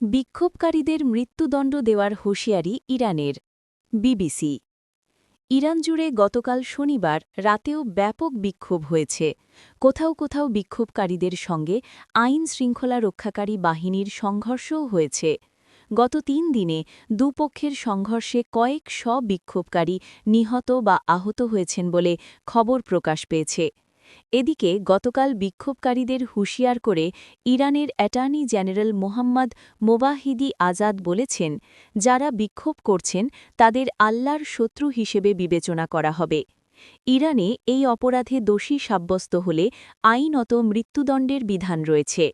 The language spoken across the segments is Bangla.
বিক্ষোভকারীদের মৃত্যুদণ্ড দেওয়ার হুঁশিয়ারি ইরানের। বিবিসি। ইরান জুড়ে গতকাল শনিবার রাতেও ব্যাপক বিক্ষোভ হয়েছে। কোথাও কোথাও বিক্ষোভকারীদের সঙ্গে আইন শৃঙ্খলা রক্ষাকারী বাহিনীর সংঘর্ষও হয়েছে। গত তিন দিনে দুপক্ষের সংঘর্ষে কয়েক শ বিক্ষোভকারী নিহত বা আহত হয়েছেন বলে খবর প্রকাশ পেয়েছে। এদিকে গতকাল বিক্ষোভকারীদের হুঁশিয়ার করে ইরানের attorney general Mohammad Movahedi Azad বলেছেন, যারা বিক্ষোভ করছেন তাদের আল্লাহর শত্রু হিসেবে বিবেচনা করা হবে। ইরানে এই অপরাধে দোষী সাব্যস্ত হলে আইনত মৃত্যুদণ্ডের বিধান রয়েছে।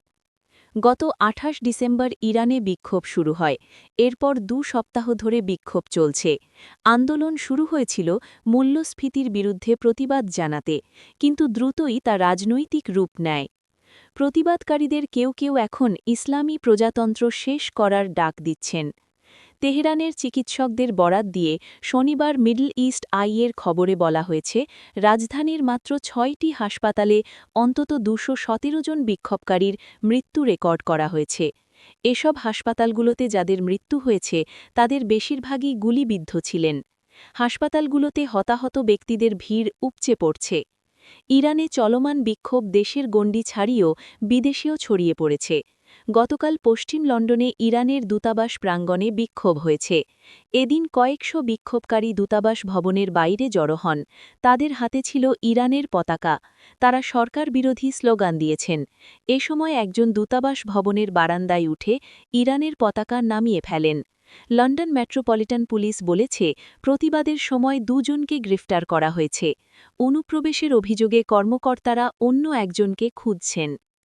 গত আঠাশ ডিসেম্বর ইরানে বিক্ষোভ শুরু হয়। এরপর দু সপ্তাহ ধরে বিক্ষোভ চলছে। আন্দোলন শুরু হয়েছিল মূল্যস্ফীতির বিরুদ্ধে প্রতিবাদ জানাতে, কিন্তু দ্রুতই তা রাজনৈতিক রূপ নেয়। প্রতিবাদকারীদের কেউ কেউ এখন ইসলামী প্রজাতন্ত্র শেষ করার ডাক দিচ্ছেন। তেহরানের চিকিৎসকদের বরাত দিয়ে শনিবার মিডল ইস্ট আইয়ের খবরে বলা হয়েছে, রাজধানীর মাত্র ছয়টি হাসপাতালে অন্তত দুশো সতেরো জন বিক্ষোভকারীর মৃত্যু রেকর্ড করা হয়েছে। এসব হাসপাতালগুলোতে যাদের মৃত্যু হয়েছে, তাদের বেশিরভাগই গুলিবিদ্ধ ছিলেন। হাসপাতালগুলোতে হতাহত ব্যক্তিদের ভিড় উপচে পড়ছে। ইরানে চলমান বিক্ষোভ দেশের গণ্ডি ছাড়িয়েও বিদেশেও ছড়িয়ে পড়েছে। গতকাল পশ্চিম লন্ডনে ইরানের দূতাবাস প্রাঙ্গণে বিক্ষোভ হয়েছে। এদিন কয়েকশো বিক্ষোভকারী দূতাবাস ভবনের বাইরে জড়ো হন। তাদের হাতে ছিল ইরানের পতাকা। তারা সরকার বিরোধী স্লোগান দিয়েছেন। এ সময় একজন দূতাবাস ভবনের বারান্দায় উঠে ইরানের পতাকা নামিয়ে ফেলেন। লন্ডন মেট্রোপলিটন পুলিশ বলেছে, প্রতিবাদের সময় দুজনকে গ্রেফতার করা হয়েছে। অনুপ্রবেশের অভিযোগে কর্মকর্তারা অন্য একজনকে খুঁজছেন।